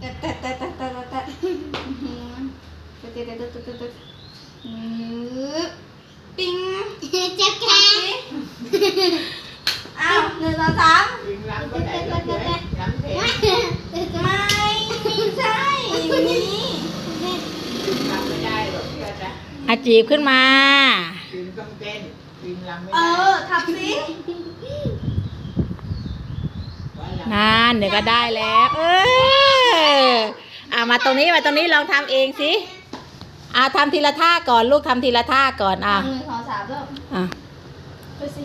แต่แต่แต่แต่แต่แต่แต่แต่แต่แต่แต่แต่แต่ปิ้งเจ็บแขนอ้าวหนึ่งสองสามได้ก็ได้ล้ำเพลงไม่ไม่ใช่อย่างนี้ยิงล้ำไม่ได้หรอเชื่อจ้ะอาจีบขึ้นมาตงเต้นยิงเออทำสินานเดี๋ยวก็ได้แล้ว เอออ่า มาตรงนี้มาตรงนี้ลองทำเองสิอ่าทำทีละท่าก่อนลูกทำทีละท่าก่อนอะหนึ่งสองสามเริ่มอะไปสิ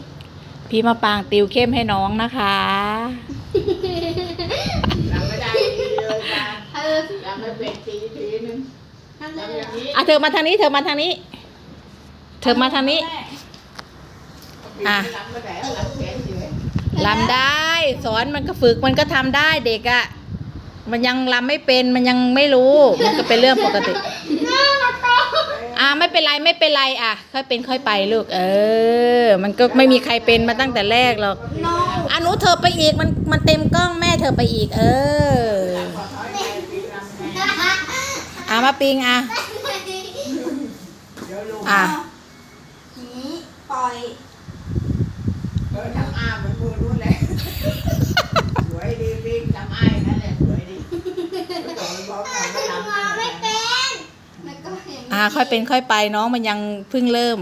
พี่มาปางติวเข้มให้น้องนะคะล้ำไม่ได้ทีเลยจ้ะเออล้ำไม่เป็นทีทีนึงทำได้ล้ำอย่างนี้อะเธอมาทางนี้เธอมาทางนี้ เธอมาทางนี้อะล้ำไม่ได้ล้ำเพลงอยู่ลำได้ สอนมันก็ฝึกมันก็ทำได้เด็กอะ่ะ มันยังลำไม่เป็นมันยังไม่รู้ มันก็เป็นเรื่องปกติ อ่าไม่เป็นไรไม่เป็นไรอะ ค่อยเป็นค่อยไปลูก เออ มันก็ไม่มีใครเป็นมาตั้งแต่แรกหรอกน้องอะหนูเธอไปอีกมันมันเต็มกล้องแม่เธอไปอีก เออขอถอยไปยิงล้ำไงอะมาปิงอะเดี๋ยวลูกอะนี้ปล่อยเออทำอ้าเหมือนมือนู้นเลยสวยดี ค่อยเป็นค่อยไปน้องมันยังเพิ่งเริ่ม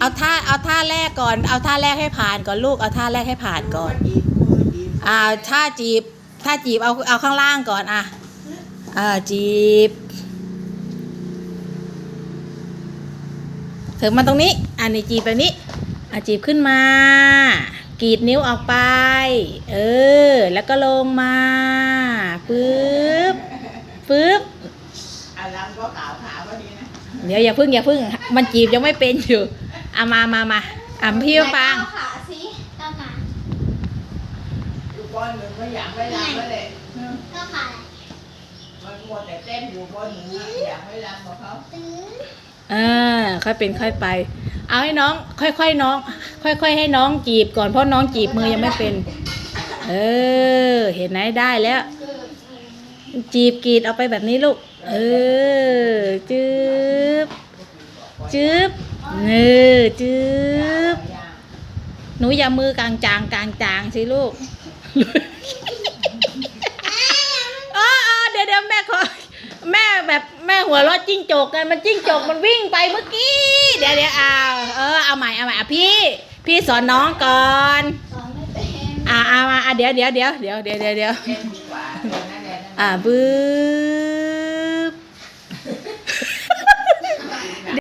เอาท่าเอาท่าแรกก่อน เอาท่าแรกให้ผ่านก่อนลูกเอาท่าแรกให้ผ่านก่อนอ่าถ้าจีบถ้าจีบเอาเอาข้างล่างก่อนอะอ่าจีบถึงมาตรงนี้ อันนี้จีบแบบนี้อะจีบขึ้นมา กรีดนิ้วออกไป เออ แล้วก็ลงมา ปึ๊บ ปึ๊บ ล้ำก็ขาวขาวก็ดีนะเดี๋ยวอย่าพึ่งอย่าพึ่ง มันจีบยังไม่เป็นอยู่อะมามามาอะพี่มะปางก้าวขาสิก็ขาอยู่ก้อนหนึ่งไม่อยากไม่ล้ำแล้วแหละก็ขามันมัวแต่เต้นอยู่ก้อนหนึ่งอยากไม่ล้ำกับเขาอ่าค่อยเป็นค่อยไป เอาให้น้อง ค่อยๆน้อง ค่อย ๆ ให้น้องจีบก่อนเพราะน้องจีบมือยังไม่เป็น เออ เห็นไหมได้แล้ว จีบกรีดเอาไปแบบนี้ลูก เออ จืบจืบเออจืบหนูอย่ามือกลางจางกลางจางสิลูกอ๋ออ๋อเดี๋ยวเดี๋ยวแม่ขอ แม่แบบแม่หัวเรถจิ้งจกกันมันจิ้งจกมันวิ่งไปเมื่อกี้ เดี๋ยวเดี๋ยวเอาเออเอาใหม่เอาใหม่อะพี่ พี่สอนน้องก่อนสอนไม่เป็นอ่าเอามาอะเดี๋ยวเดี๋ยวเดี๋ยวเดี๋ยวเดี๋ยวเดี๋ยว 阿、啊、不。